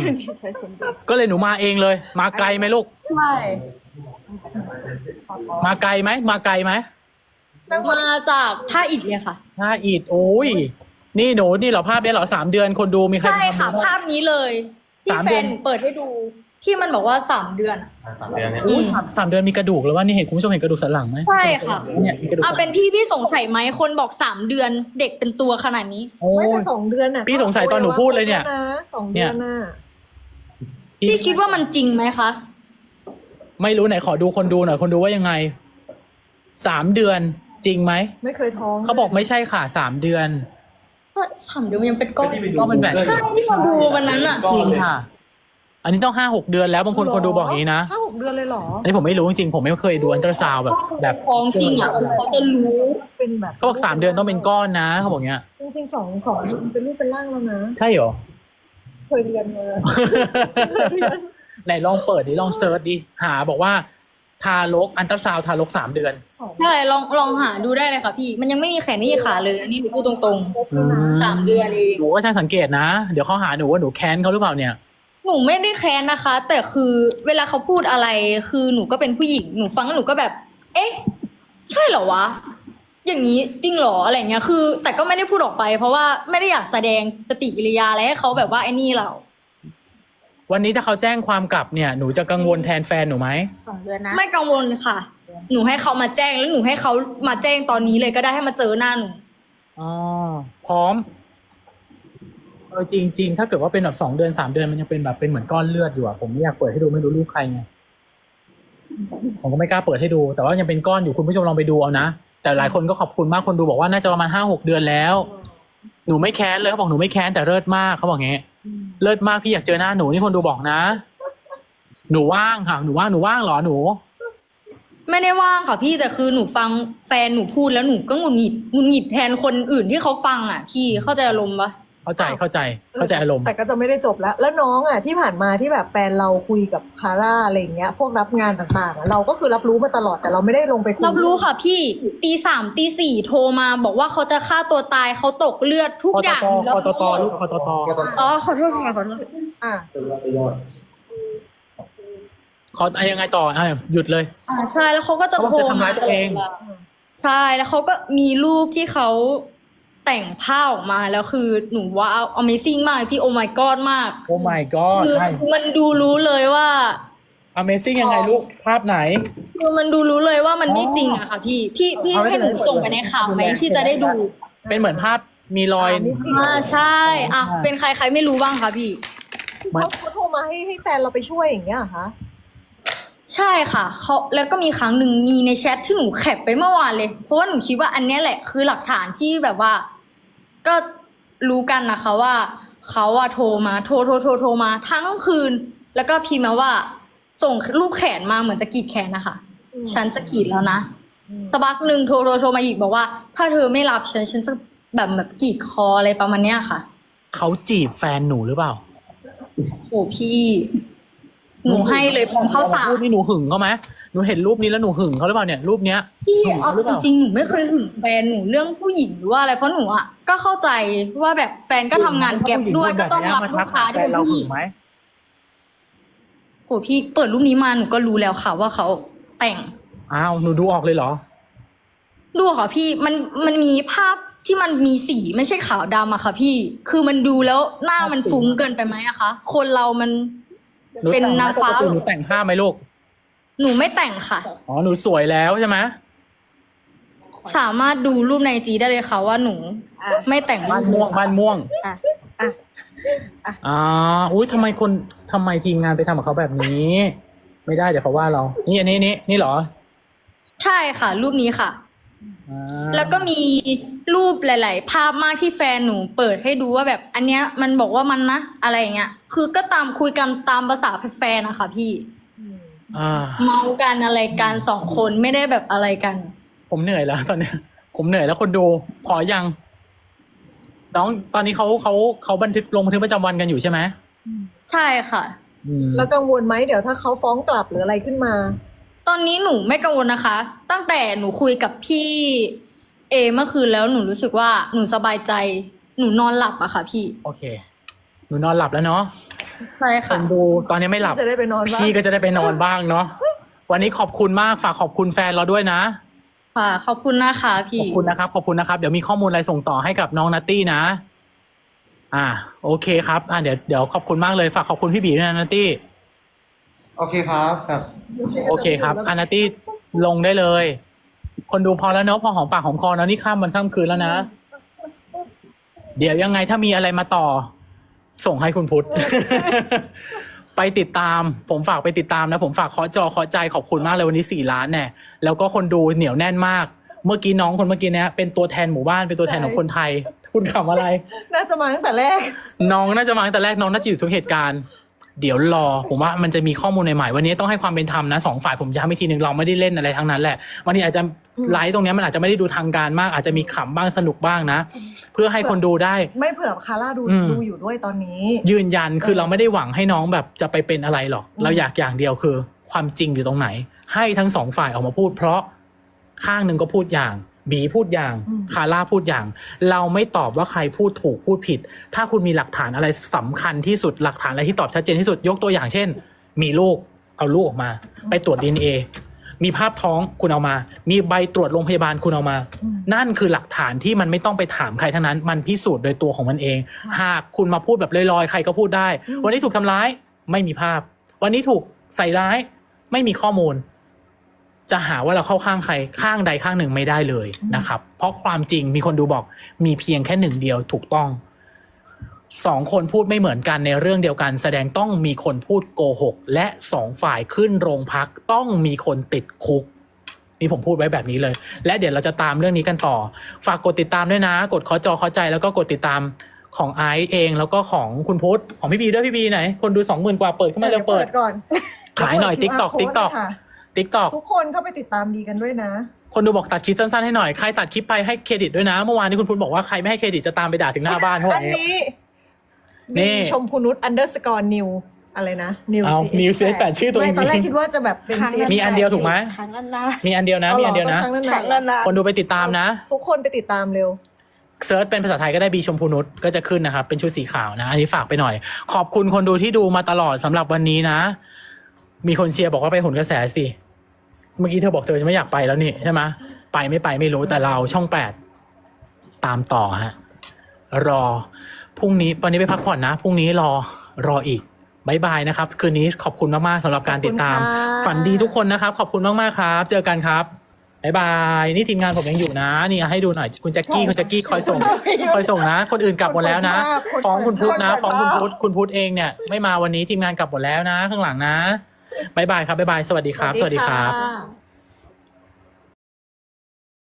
มก็เลยหนูมาเองเลย มาไกลไหมลูก ใช่มาไกลไหม มาไกลไหมมาจากท่าอิฐเลยค่ะถ้าอีดโอ้ย นี่หนูนี่เหรอภาพนี้เหรอสามเดือนคนดูมีใคร ใช่ค่ะทำไหมภาพนี้เลยที่สามแฟเดือนนเปิดให้ดู ที่มันบอกว่าสามเดือนอะสามเดือนเนี่ยอู้สามสามเดือนมีกระดูกแล้วว่านี่เห็นคุณผู้ชมเห็นกระดูกสันหลังไหมใช่ค่ะเนี่ยมีกระดูกอะสันหเป็ลันงพี่พี่สงสัยไหมคนบอกสามเดือนเด็กเป็นตัวขนาดนี้ โอ้ไม่แต่ยสองเดือนอะพี่สงสัยตอนหนูพูดเลยเนี่ย สองเดือนน่ะ พี่คิดว่ามันจริงไหมคะ ไม่รู้ไหนขอดูคนดูหน่อยคนดูว่ายังไงสามเดือนจริงไหมไม่เคยท้องเขาบอกไม่ใช่ค่ะสามเดือนก็สามเดือนมันยังเป็นก้อนก็เป็นแบบใช่ที่เราดูวันนั้นอะจริงค่ะ อันนี้ต้องห้าหกเดือนแล้วบางคนคนดูบอกอย่างนี้นะห้าหกเดือนเลยเหรออันนี้ผมไม่รู้จริงๆผมไม่เคยดูอันตราซาวด์แบบ แบบท้องจริงอะคือเขาจะรู้เป็นแบบเขาบอกสามเดือนต้องเป็นก้อนนะเขาบอกเงี้ยจริงๆสองสองเป็นรูปเป็นร่างแล้วนะใช่เหรอ เคยเรียนมาไหนลองเปิดดิลองเซิร์ชดิหาบอกว่า ทารกอันตราซาวด์ทารกสามเดือนสองใช่ลองลองหาดูได้เลยค่ะพี่ มันยังไม่มีแขนไม่มีขาเลยอันนี้หนูพูดตรงครบแล้วนะๆสามเดือนเองหนูก็ช่างสังเกตนะ เดี๋ยวเขาหาหนูว่าหนูแค้นเขาหรือเปล่าเนี่ยหนูไม่ได้แค้นนะคะ แต่คือเวลาเขาพูดอะไร คือหนูก็เป็นผู้หญิงหนูฟังแล้วหนูก็แบบ เอ๊ะ ใช่เหรอวะ อย่างนี้จริงเหรออะไรเงี้ยคือ แต่ก็ไม่ได้พูดออกไป เพราะว่าไม่ได้อยากแสดงปฏิกิริยาอะไรให้เขาแบบว่าไอ้นี่เราวันนี้ถ้าเขาแจ้งความกลับเนี่ยหนูจะกังวลแทนแฟนหนูไหมสองเดือนนะไม่กังวลค่ะ หนูให้เขามาแจ้งแล้วหนูให้เขามาแจ้งตอนนี้เลยก็ได้ให้มาเจอหน้าหนูอ๋อพร้อมเออจริง ๆ ถ้าเกิดว่าเป็นแบบสองเดือนสามเดือนมันยังเป็นแบบเป็นเหมือนก้อนเลือดอยู่อะผมไม่อยากเปิดให้ดูไม่รู้ลูกใครไงผมก็ไม่กล้าเปิดให้ดู แต่ว่ายังเป็นก้อนอยู่คุณผู้ชมลองไปดูเอานะ แต่หลายคนก็ขอบคุณมากคนดูบอกว่าน่าจะประมาณห้าหกเดือนแล้ว หนูไม่แค้นเลยเขาบอกหนูไม่แค้นแต่เลิศมากเขาบอกงี้เลิศมากพี่อยากเจอหน้าหนูนี่คนดูบอกนะ หนูว่างค่ะหนูว่างหนูว่างเหรอหนู ไม่ได้ว่างค่ะพี่แต่คือหนูฟังแฟนหนูพูดแล้วหนูก็หงุดหงิดหงุดหงิดแทนคนอื่นที่เขาฟังอะพี่เข้าใจอารมณ์ปะ เข้าใจเข้าใจเข้าใจอารมณ์แต่ก็จะไม่ได้จบแล้ว แล้วน้องอะที่ผ่านมาที่แบบแฟนเราคุยกับคาร่าอะไรอย่างเงี้ย พวกรับงานต่างๆอะเราก็คือรับรู้มาตลอดแต่เราไม่ได้ลงไปคุยรับรู้ค่ะพี่ตีสามตีสี่โทรมา บอกว่าเขาจะฆ่าตัวตายเขาตกเลือดทุกคออตย่างตรับคอตตรู้ลูกคอตตอ๋อขอโทษค่ะขอโทษอะขออะยังไงต่ออะหยุดเลย อ่าใช่แล้วเขาก็จะเขาโทบอกรจะทำร้ายตัวเองใช่แล้วเขาก็มีรูปที่เขา แต่งผ้าออกมาแล้วคือหนูว้าว Amazing มากพี่โอ my god มากโอ้ my god คือใช่ มันดูรู้เลยว่า Amazing ยังไงลูกภาพไหน คือมันดูรู้เลยว่ามันไม่จริงอะค่ะพี่พี่พี่เอาไว้ให้หนูส่งไปในข่าวไหมพี่จะได้ดูเป็นเหมือนภาพมีรอย อ่าใช่อะเป็นใครใครไม่รู้บ้างคะพี่เขาเขาโทรมาให้ให้แฟนเราไปช่วยอย่างเงี้ยเหรอคะใช่ค่ะเขาแล้วก็มีครั้งหนึ่งมีในแชทที่หนูแคปไปเมื่อวานเลย เพราะว่าหนูคิดว่าอันเนี้ยแหละคือหลักฐานที่แบบว่า ก็รู้กันนะคะว่าเขาอะโทรมาโทรโทรโทรโทรมาทั้งคืน แล้วก็พิมพ์มาว่า ส่งรูปแขนมาเหมือนจะกรีดแขนนะคะอืมฉันจะกรีดแล้วนะอืมสักพักหนึ่งโทรโทรโทรมาอีกบอกว่า ถ้าเธอไม่รับฉันฉันจะแบบแบบกรีดคออะไรประมาณเนี้ยค่ะเขาจีบแฟนหนูหรือเปล่าโอ้พี่ หนูให้เลยพร้อมข้าวสารรูปนี้หนูหึงเขาไหมห นูเห็นรูปนี้แล้วหนูหึงเขาหรือเปล่าเนี่ยรูปเนี้ย พี่หึงเอาเขาหรือเปจล่าริงๆหนูไม่เคยหึงแฟนหนูเรื่องผู้หญิงหรือว่าอะไรเพราะหนูอะก็เข้าใจว่าแบบแฟนก็ทำงานเก็บด้วยก็ต้องรับลูกค้าที่เป็นผู้หญิง ไหมโอ้พี่เปิดรูปนี้มาหนูก็รู้แล้วค่ะว่าเขาแต่งอ้าวหนูดูออกเลยเหรอ ดูค่ะพี่มันมันมีภาพที่มันมีสีไม่ใช่ขาวดำอะค่ะพี่ คือมันดูแล้วหน้ามันฟุ้งเกินไปไหมอะคะคนเรามันหนูเป็นแต่งนางฟ้าปกติหนูแต่งผ้าไหมลูก หนูไม่แต่งค่ะ อ๋อหนูสวยแล้วใช่ไหมสามารถดูรูปในจีได้เลยค่ะว่าหนู อะ ไม่แต่งบ้านม่วงบ้านม่วงอะอะ อ่าอุ้ยทำไมคนทำไมทีมงานไปทำกับเขาแบบนี้ ไม่ได้เดี๋ยวเขาว่าเรา นี่อันนี้นี่นี่เหรอใช่ค่ะ รูปนี้ค่ะ อ่าแล้วก็มีรูปหลาย ๆ ภาพมากที่แฟนหนูเปิดให้ดูว่าแบบ อันเนี้ยมันบอกว่ามันนะอะไรอย่างเงี้ยคือก็ตามคุยกันตามภาษาแฟนๆนะคะพี่ อืมอ่า เมากันอะไรกันสองคนไม่ได้แบบอะไรกัน ผมเหนื่อยแล้ว ตอนเนี้ย ผมเหนื่อยแล้วคนดูขอยัง น้องตอนนี้เขาเขาเขาบันทึกลงบันทึกประจำวันกันอยู่ใช่ไหมใช่ค่ะ อืมแล้วกังวลไหมเดี๋ยวถ้าเขาฟ้องกลับหรืออะไรขึ้นมา ตอนนี้หนูไม่กังวลนะคะ ตั้งแต่หนูคุยกับพี่เอเมื่อคืนแล้วหนูรู้สึกว่าหนูสบายใจ หนูนอนหลับอะค่ะพี่ โอเค หนูนอนหลับแล้วเนาะใช่คค่ะนดูตอนนี้ไม่หลับ จะได้ไปนอนบ้างพี่ก็จะได้ไปนอนบ้างเนาะ วันนี้ขอบคุณมาก ฝากขอบคุณแฟนเราด้วยนะ ค่ะ ขอบคุณนะคะขพี่ อบคุณนะครับ ขอบคุณนะครับ เดี๋ยวมีข้อมูลอะไรส่งต่อให้กับน้องนัตตี้นะ อ่า โอเคครับ อ่าเดี๋ยว เดี๋ยวขอบคุณมากเลย ฝากขอบคุณพี่บีด้วยนะนัตตี้ โอเคครับครับ โอเคครับอานาตี้ลงได้เลย คนดูพอแล้วเนาะพอหอมปากหอมคอเนาะนี่ข้ามวันข้ามคืนแล้วนะ เดี๋ยวยังไงถ้ามีอะไรมาต่อ ส่งให้คุณพุทธ ไปติดตาม ผมฝากไปติดตามนะ ผมฝากเคาะจอเคาะใจขอบคุณมากเลยวันนี้สี่ล้านแน่แล้วก็คนดูเหนียวแน่นมาก เมื่อกี้น้องคนเมื่อกี้เนี้ยเป็นตัวแทนหมู่บ้านเป็นตัวแทนของคนไทย คุณขำอะไร น่าจะมาตั้งแต่แรก น้องน่าจะมาตั้งแต่แรกน้องน่าจะอยู่ทุกเหตุการณ์ เดี๋ยวรอผมว่ามันจะมีข้อมูลใหม่ๆวันนี้ต้องให้ความเป็นธรรมนะสองฝ่ายผมย้ำอีกทีหนึ่งเราไม่ได้เล่นอะไรทั้งนั้นแหละวันนี้อาจจะไลฟ์ตรงเนี้ยมันอาจจะไม่ได้ดูทางการมาก อาจจะมีขำบ้างสนุกบ้างนะ เพื่อให้คนดูได้ ไม่เผื่อคาร่าดูอืม ดูอยู่ด้วยตอนนี้ ยืนยันคือเราไม่ได้หวังให้น้องแบบจะไปเป็นอะไรหรอกเราอยากอย่างเดียวคือ ความจริงอยู่ตรงไหน ให้ทั้งสองฝ่ายออกมาพูด เพราะข้างหนึ่งก็พูดอย่าง บีพูดอย่างอืมคาร่าพูดอย่าง เราไม่ตอบว่าใครพูดถูกพูดผิด ถ้าคุณมีหลักฐานอะไรสำคัญที่สุดหลักฐานอะไรที่ตอบชัดเจนที่สุดยกตัวอย่างเช่น มีลูกเอาลูกออกมา ไปตรวจดีเอมีภาพท้องคุณเอามา มีใบตรวจโรงพยาบาลคุณเอามาอืมนั่นคือหลักฐานที่มันไม่ต้องไปถามใครทั้งนั้น มันพิสูจน์โดยตัวของมันเอง หากคุณมาพูดแบบลอยๆ ใครก็พูดได้อืมวันนี้ถูกทำร้ายไม่มีภาพ วันนี้ถูกใส่ร้ายไม่มีข้อมูล จะหาว่าเราเข้าข้างใครข้างใดข้างหนึ่งไม่ได้เลยนะครับ เพราะความจริงมีคนดูบอกมีเพียงแค่หนึ่งเดียวถูกต้องสองคนพูดไม่เหมือนกันในเรื่องเดียวกัน แสดงต้องมีคนพูดโกหก และสองฝ่ายขึ้นโรงพักต้องมีคนติดคุกนี่ผมพูดไว้แบบนี้เลย และเดี๋ยวเราจะตามเรื่องนี้กันต่อ ฝากกดติดตามด้วยนะ กดขอจอขอใจแล้วก็กดติดตามของไอซ์เองแล้วก็ของคุณพุทธของพี่บีด้วยพี่บีไหน คนดูสองหมื่นกว่าเปิดขึ้นมาเร็วเปิดก่อนขายหน่อยเดี๋ว TikTok เปิด TikTok ค่ะ ติ๊กตอกทุกคนเข้าไปติดตามบีกันด้วยนะ คนดูบอกตัดคลิปสั้นๆให้หน่อย ใครตัดคลิปไปให้เครดิตด้วยนะ เมื่อวานนี้คุณพุทธบอกว่าใครไม่ให้เครดิตจะตามไปด่าถึงหน้าบ้านเขาบอัอกนอย่างนี้นี้นี่บีชมพูนุช underscore new อะไรนะ new เอา New CS8 ชื่อตัวเองไม่ตอนแรกจริงคิดว่าจะแบบเป็น CS8 มีอันเดียวถูกไหมครั้งนั้นนะมีอันเดียวนะ มีอันเดียวนะ อาหรอครั้งนั้นนะคนดูไปติดตามนะ ทุกคนไปติดตามเร็ว เซิร์ชเป็นภาษาไทยก็ได้บีชมพูนุชก็จะขึ้นนะครับ เป็นชุดสีขาวนะ อันนี้ฝากไปหน่อย ขอบคุณคนดูที่ดูมาตลอดสำหรับวันนี้นะ มีคนเชียร์บอกว่าไปหนกระแสสิ เมื่อกี้เธอบอกเธอจะไม่อยากไปแล้วนี่ใช่ไหมไปไม่ไปไม่รู้แต่เราช่องแปดตามต่อฮะรอพรุ่งนี้วันนี้ไปพักผ่อนนะพรุ่งนี้รอรออีกบายบายนะครับ คืนนี้ขอบคุณมากๆสำหรับการติดตามขอบคุณค่ะฝันดีทุกคนนะครับ ขอบคุณมากๆครับ เจอกันครับบายบายนี่ทีมงานผมยังอยู่นะ นี่ให้ดูหน่อย คุณแจ็คกี้คุณแจ็คกี้คอยส่ง คอยส่งนะ คนอื่นกลับหมดแล้วนะคนฟ้องคุณพุทธนะคนฟ้องคุณพุทธคุณพุทธเองเนี่ยไม่มาวันนี้ทีมงานกลับหมดแล้วนะ ข้างหลังนะ บายบายครับบายบายสวัสดีครับ สวัสดีครับ